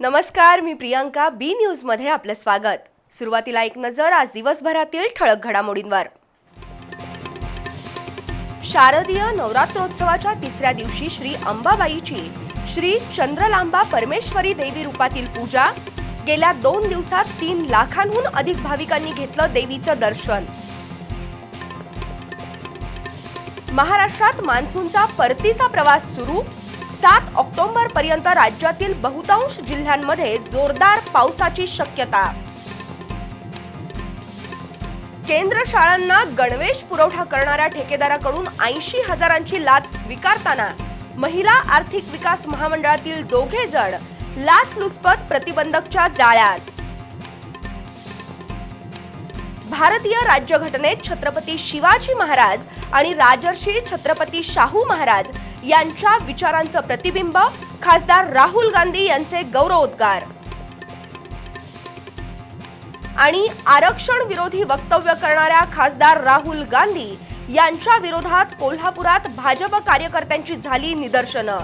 नमस्कार मी प्रियांका बी न्यूजमध्ये आपलं स्वागत. सुरुवातीला एक नजर आज दिवसभरातील ठळक घडामोडींवर. शारदीय नवरात्रोत्सवाच्या तिसऱ्या दिवशी श्री अंबाबाईची श्री चंद्रलांबा परमेश्वरी देवी रूपातील पूजा गेल्या दोन दिवसात तीन लाखांहून अधिक भाविकांनी घेतलं देवीचं दर्शन. महाराष्ट्रात मान्सूनचा परतीचा प्रवास सुरू सात ऑक्टोबर पर्यंत राज्यातील बहुतांश जिल्ह्यांमध्ये जोरदार पावसाची शक्यता. केंद्र शाळांना गणवेश पुरवठा करणाऱ्या ठेकेदाराकडून ऐंशी हजारांची लाच स्वीकारताना महिला आर्थिक विकास महामंडळातील दोघे जण लाचलुचपत प्रतिबंधकच्या जाळ्यात. भारतीय राज्यघटनेत छत्रपती शिवाजी महाराज आणि राजर्षी छत्रपती शाहू महाराज यांच्या विचारांचं प्रतिबिंब खासदार राहुल गांधी यांचे गौरवोद्गार. आणि आरक्षण विरोधी वक्तव्य करणाऱ्या खासदार राहुल गांधी यांच्या विरोधात कोल्हापुरात भाजप कार्यकर्त्यांची झाली निदर्शनं.